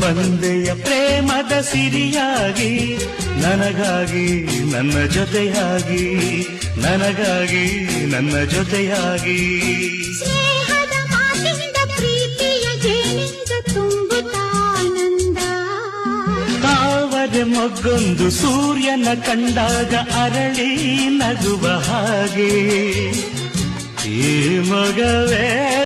ಬಂದೆಯ ಪ್ರೇಮದ ಸಿರಿಯಾಗಿ ನನಗಾಗಿ ನನ್ನ ಜೊತೆಯಾಗಿ ನನಗಾಗಿ ನನ್ನ ಜೊತೆಯಾಗಿ. ಮೊಗ್ಗೊಂದು ಸೂರ್ಯನ ಕಂಡಾಗ ಅರಳಿ ನಗುವ ಹಾಗೆ. ಈ ಮಗವೇ